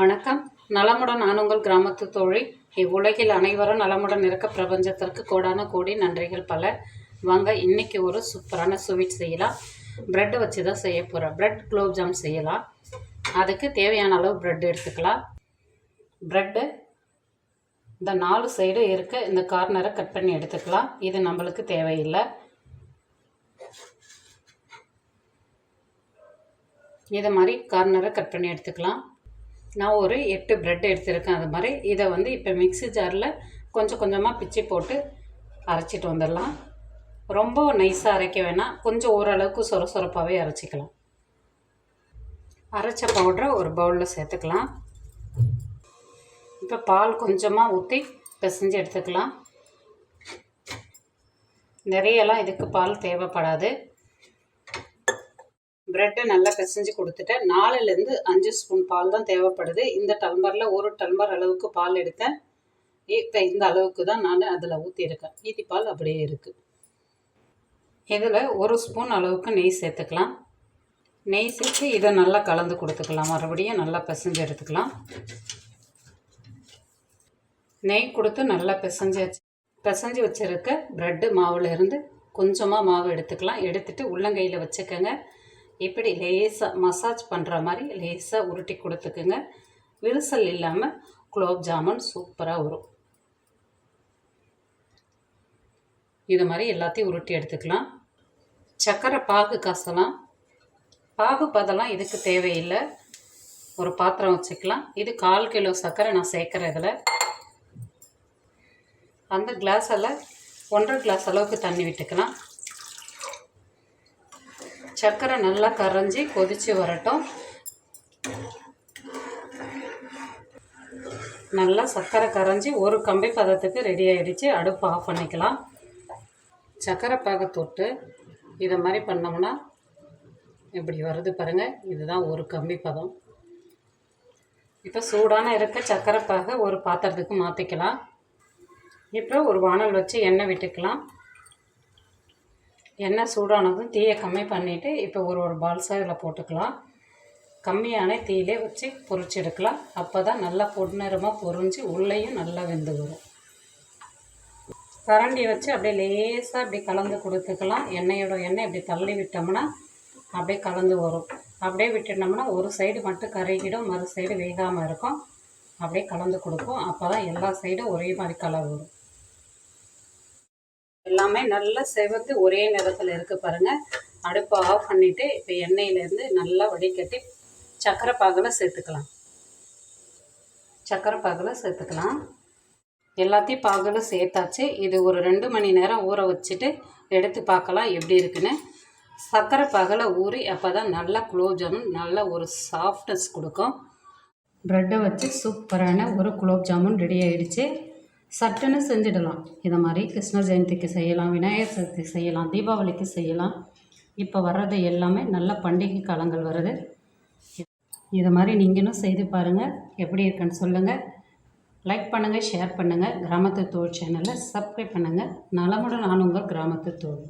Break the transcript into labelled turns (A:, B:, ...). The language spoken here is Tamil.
A: வணக்கம். நலமுடன் நான் உங்கள் கிராமத்து தோழி. இவ்வுலகில் அனைவரும் நலமுடன் இருக்க பிரபஞ்சத்திற்கு கோடான கோடி நன்றிகள் பல. வாங்க இன்னைக்கு ஒரு சூப்பரான ஸ்வீட் செய்யலாம். ப்ரெட் வச்சு தான் செய்ய போகிறேன் ப்ரெட் குலோப்ஜாம் செய்யலாம். அதுக்கு தேவையான அளவு ப்ரெட் எடுத்துக்கலாம். ப்ரெட்டு இந்த நாலு சைடு இருக்க. இந்த கார்னரை கட் பண்ணி எடுத்துக்கலாம். இது நம்மளுக்கு தேவையில்லை. இதை மாதிரி கார்னரை கட் பண்ணி எடுத்துக்கலாம். நான் ஒரு எட்டு ப்ரெட் எடுத்திருக்கேன். அது மாதிரி இதை வந்து இப்போ மிக்ஸி ஜாரில் கொஞ்சம் கொஞ்சமாக பிச்சு போட்டு அரைச்சிட்டு வந்துடலாம். ரொம்ப நைஸாக அரைக்க வேணாம். கொஞ்சம் ஓரளவுக்கு சொர சொரப்பாகவே அரைச்சிக்கலாம். அரைச்ச பவுடரை ஒரு பவுலில் சேர்த்துக்கலாம். இப்போ பால் கொஞ்சமாக ஊற்றி பிசைஞ்சு எடுத்துக்கலாம். நிறையெல்லாம் இதுக்கு பால் தேவைப்படாது. ப்ரெட்டை நல்லா பிசைஞ்சு கொடுத்துட்டேன் நாலுலேருந்து அஞ்சு ஸ்பூன் பால் தான் தேவைப்படுது. இந்த டம்ளரில் ஒரு டம்ளர் அளவுக்கு பால் எடுத்தேன். இப்போ இந்த அளவுக்கு தான் நான் அதில் ஊற்றிருக்கேன் மீதி பால் அப்படியே இருக்குது இதில் ஒரு ஸ்பூன் அளவுக்கு நெய் சேர்த்துக்கலாம். நெய் சேர்த்து இதை நல்லா கலந்து கொடுத்துக்கலாம். மறுபடியும் நல்லா பிசைஞ்சு எடுத்துக்கலாம். நெய் கொடுத்து நல்லா பிசைஞ்சு வச்சு பிசைஞ்சு வச்சுருக்க ப்ரெட்டு மாவில் இருந்து கொஞ்சமாக மாவு எடுத்துக்கலாம். எடுத்துகிட்டு உள்ளங்கையில் வச்சுக்கோங்க. இப்படி லேசாக மசாஜ் பண்ணுற மாதிரி லேசாக உருட்டி கொடுத்துக்குங்க. விரிசல் இல்லாமல் குலோப் ஜாமுன் சூப்பராக வரும். இது மாதிரி எல்லாத்தையும் உருட்டி எடுத்துக்கலாம். சர்க்கரை பாகு காசலாம். பாகு பதெல்லாம் இதுக்கு தேவையில்லை. ஒரு பாத்திரம் வச்சுக்கலாம். இது கால் கிலோ சர்க்கரை நான் சேர்க்குறேன் இதில் அந்த கிளாஸில் ஒன்றரை கிளாஸ் அளவுக்கு தண்ணி விட்டுக்கலாம். சர்க்கரை நல்லா கரைஞ்சி கொதித்து வரட்டும். நல்லா சர்க்கரை கரைஞ்சி ஒரு கம்பி பதத்துக்கு ரெடி ஆகிடுச்சு அடுப்பு ஆஃப் பண்ணிக்கலாம். சர்க்கரை பாக தொட்டு இதை மாதிரி பண்ணோம்னா இப்படி வருது பாருங்கள் இதுதான் ஒரு கம்பி பதம். இப்போ சூடான இருக்க சர்க்கரை பாக ஒரு பாத்திரத்துக்கு மாற்றிக்கலாம் இப்போ ஒரு வானல் வச்சு எண்ணெய் விட்டுக்கலாம். எண்ணெய் சூடானதும் தீயை கம்மி பண்ணிவிட்டு இப்போ ஒரு ஒரு பால்ஸாக இதில் போட்டுக்கலாம். கம்மியான தீயிலே வச்சு பொரிச்சு எடுக்கலாம் அப்போ தான் நல்லா பொன்னிறமாக பொரிஞ்சு உள்ளேயும் நல்லா வெந்து வரும். கரண்டி வச்சு அப்படியே லேசாக அப்படி கலந்து கொடுத்துக்கலாம். எண்ணெயோட எண்ணெய் இப்படி தள்ளி விட்டோம்னா அப்படியே கலந்து வரும். அப்படியே விட்டுட்டோம்னா ஒரு சைடு மட்டும் கருகிடும். மறு சைடு வேகாமல் இருக்கும். அப்படியே கலந்து கொடுப்போம் அப்போ தான் எல்லா சைடும் ஒரே மாதிரி கலர் வரும். எல்லாமே நல்லா செவத்து ஒரே நிறத்தில் இருக்குது பாருங்கள் அடுப்பை ஆஃப் பண்ணிவிட்டு இப்போ எண்ணெயிலேருந்து நல்லா வடிகட்டி சக்கரை பாகில் சேர்த்துக்கலாம். சக்கரை பாகில் சேர்த்துக்கலாம். எல்லாத்தையும் பாகில் சேர்த்தாச்சு. இது ஒரு ரெண்டு மணி நேரம் ஊற வச்சுட்டு எடுத்து பார்க்கலாம் எப்படி இருக்குன்னு. சர்க்கரை பாகில் ஊறி அப்போ தான் நல்லா குலோப்ஜாமுன் நல்ல ஒரு சாஃப்ட்னஸ் கொடுக்கும். ப்ரெட்டை வச்சு சூப்பரான ஒரு குலோப்ஜாமுன் ரெடி ஆகிடுச்சு சட்டுன்னு செஞ்சிடலாம். இதை மாதிரி கிருஷ்ண ஜெயந்திக்கு செய்யலாம் விநாயகர் சதுர்த்திக்கு செய்யலாம் தீபாவளிக்கு செய்யலாம். இப்போ வர்றது எல்லாமே நல்ல பண்டிகை காலங்கள் வருது. இதை மாதிரி நீங்களும் செய்து பாருங்கள் எப்படி இருக்குன்னு சொல்லுங்கள் லைக் பண்ணுங்கள் ஷேர் பண்ணுங்கள் கிராமத்து தோல் சேனலை சப்ஸ்கிரைப் பண்ணுங்கள் நலமுடன் நான் உங்கள் கிராமத்து தோல்.